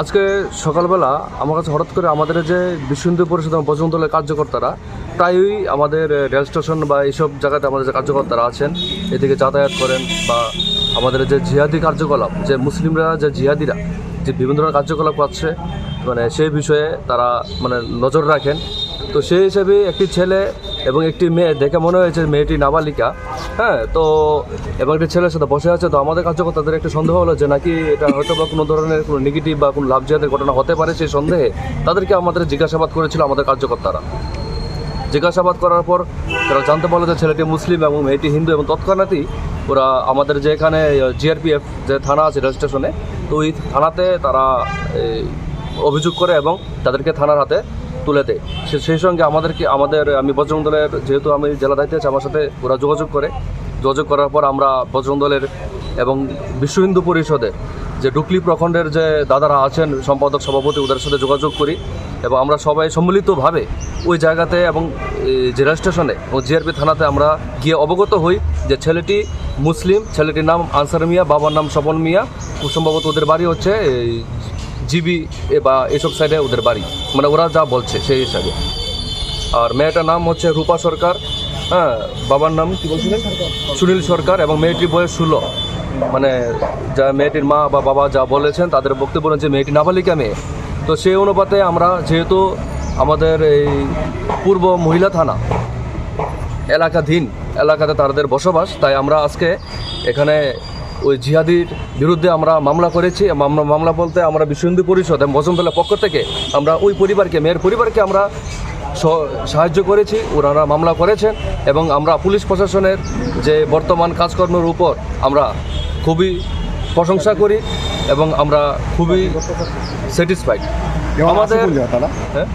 আজকে সকালবেলা আমার কাছে হঠাৎ করে আমাদের যে বিশ্ব হিন্দু পরিষদ এবং বজরং দলের কার্যকর্তারা প্রায়ই আমাদের রেল স্টেশন বা এইসব জায়গাতে আমাদের যে কার্যকর্তারা আছেন, এদিকে যাতায়াত করেন বা আমাদের যে জিহাদি কার্যকলাপ, যে মুসলিমরা, যে জিহাদিরা যে বিভিন্ন ধরনের কার্যকলাপ করছে মানে সেই বিষয়ে তারা মানে নজর রাখেন। তো সেই হিসেবে একটি ছেলে এবং একটি মেয়ে, দেখে মনে হয়েছে মেয়েটি নাবালিকা হ্যাঁ? তো এবং একটি ছেলের সাথে বসে আছে, তো আমাদের কার্যকর্তাদের একটু সন্দেহ হলো যে নাকি এটা হয়তো বা কোনো ধরনের কোনো নেগেটিভ বা কোনো লাভজিয়াদের ঘটনা হতে পারে সেই সন্দেহে। তাদেরকে আমাদের জিজ্ঞাসাবাদ করেছিল আমাদের কার্যকর্তারা। জিজ্ঞাসাবাদ করার পর তারা জানতে পারল যে ছেলেটি মুসলিম এবং মেয়েটি হিন্দু এবং তৎক্ষণাৎই ওরা আমাদের যে এখানে জিআরপিএফ যে থানা আছে রেল স্টেশনে তো ওই থানাতে তারা অভিযোগ করে এবং তাদেরকে থানার হাতে তুলে দেয়। সেই সঙ্গে আমাদেরকে, আমাদের, আমি বজরং দলের, যেহেতু আমি জেলা দায়িত্বে আছি, আমার সাথে ওরা যোগাযোগ করে। যোগাযোগ করার পর আমরা বজরং দলের এবং বিশ্ব হিন্দু পরিষদের যে ডুকলি প্রখণ্ডের যে দাদারা আছেন, সম্পাদক, সভাপতি, ওদের সাথে যোগাযোগ করি এবং আমরা সবাই সম্মিলিতভাবে ওই জায়গাতে এবং যে স্টেশনে ও জিআরপি থানাতে আমরা গিয়ে অবগত হই যে ছেলেটি মুসলিম, ছেলেটির নাম আনসার মিয়া, বাবার নাম স্বপন মিয়া। সম্ভবত ওদের বাড়ি হচ্ছে জিবি বা এসব সাইডে ওদের বাড়ি। মানে ওরা যা বলছে সেই হিসাবে। আর মেয়েটার নাম হচ্ছে রূপা সরকার হ্যাঁ বাবার নাম কি বলছিলেন? সুনীল সরকার এবং মেয়েটির বয়স ষোলো। মানে যা মেয়েটির মা বা বাবা যা বলেছেন, তাদের বক্তব্য যে মেয়েটি নাবালিকা মেয়ে। তো সেই অনুপাতে আমরা যেহেতু আমাদের এই পূর্ব মহিলা থানা এলাকাধীন এলাকাতে তাদের বসবাস, তাই আমরা আজকে এখানে ওই জিহাদির বিরুদ্ধে আমরা মামলা করেছি। মামলা মামলা বলতে আমরা বিশ্ব হিন্দু পরিষদ এবং বসন্তলার পক্ষ থেকে আমরা ওই পরিবারকে, মেয়ের পরিবারকে আমরা সাহায্য করেছি। ওনারা মামলা করেছেন এবং আমরা পুলিশ প্রশাসনের যে বর্তমান কাজকর্মের উপর আমরা খুবই প্রশংসা করি এবং আমরা খুবই স্যাটিসফাইড আমাদের হ্যাঁ?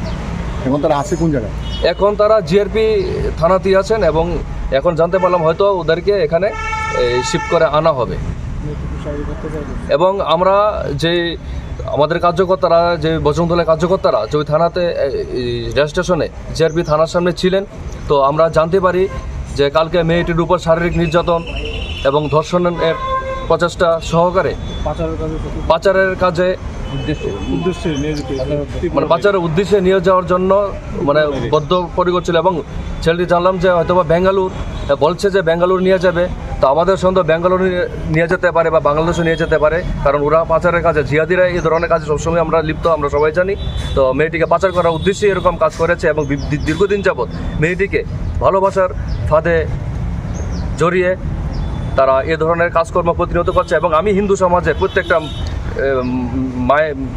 এখন তারা আছে কোন জায়গায়? এখন তারা জিআরপি থানাতেই আছেন এবং এখন জানতে পারলাম হয়তো ওদেরকে এখানে শিফট করে আনা হবে। এবং আমরা যে আমাদের কার্যকর্তারা যে বজরংদলের কার্যকর্তারা যে ওই থানাতে স্টেশনে জিআরপি থানার সামনে ছিলেন তো আমরা জানতে পারি যে কালকে মেয়েটির উপর শারীরিক নির্যাতন এবং ধর্ষণের প্রচেষ্টা সহকারে? পাচারের কাজে মানে পাচারের উদ্দেশ্যে নিয়ে যাওয়ার জন্য মানে বদ্ধ বদ্ধপরিকর ছিল এবং ছেলেটি জানলাম যে হয়তো বা বেঙ্গালুর বলছে যে বেঙ্গালুর নিয়ে যাবে। তো আমাদের সন্দেহ বেঙ্গালুর নিয়ে- যেতে পারে বা বাংলাদেশও নিয়ে যেতে পারে কারণ ওরা পাচারের কাজে জিহাদিরা এই ধরনের কাজে সবসময় আমরা লিপ্ত আমরা সবাই জানি। তো মেয়েটিকে পাচার করার উদ্দেশ্যে এরকম কাজ করেছে এবং দীর্ঘদিন যাবৎ মেয়েটিকে ভালোবাসার ফাঁদে জড়িয়ে তারা এ ধরনের কাজকর্ম প্রতিনিয়ত করছে এবং আমি হিন্দু সমাজে প্রত্যেকটা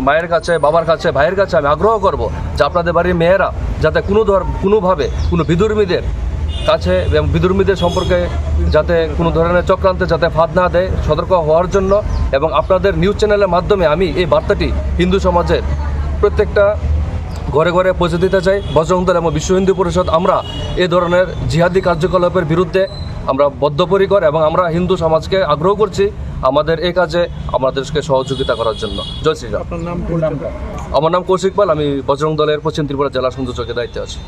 মায়ের কাছে, বাবার কাছে, ভাইয়ের কাছে আমি আগ্রহ করব যে আপনাদের বাড়ির মেয়েরা যাতে কোনো ধর, কোনোভাবে কোনো বিদুর্মীদের কাছে এবং বিদুর্মীদের সম্পর্কে যাতে কোনো ধরনের চক্রান্তে যাতে ফাঁদ না দেয়, সতর্ক হওয়ার জন্য এবং আপনাদের নিউজ চ্যানেলের মাধ্যমে আমি এই বার্তাটি হিন্দু সমাজের প্রত্যেকটা ঘরে ঘরে পৌঁছে দিতে চাই। বজরং এবং বিশ্ব হিন্দু পরিষদ, আমরা এ ধরনের জিহাদি কার্যকলাপের বিরুদ্ধে আমরা বদ্ধপরিকর এবং আমরা হিন্দু সমাজকে আগ্রহ করছি আমাদের এই কাজে আমাদেরকে সহযোগিতা করার জন্য। জয় শ্রীরাম আমার নাম কৌশিক পাল আমি বজরং দলের পশ্চিম ত্রিপুরা জেলা সংযোজকের দায়িত্বে আছি।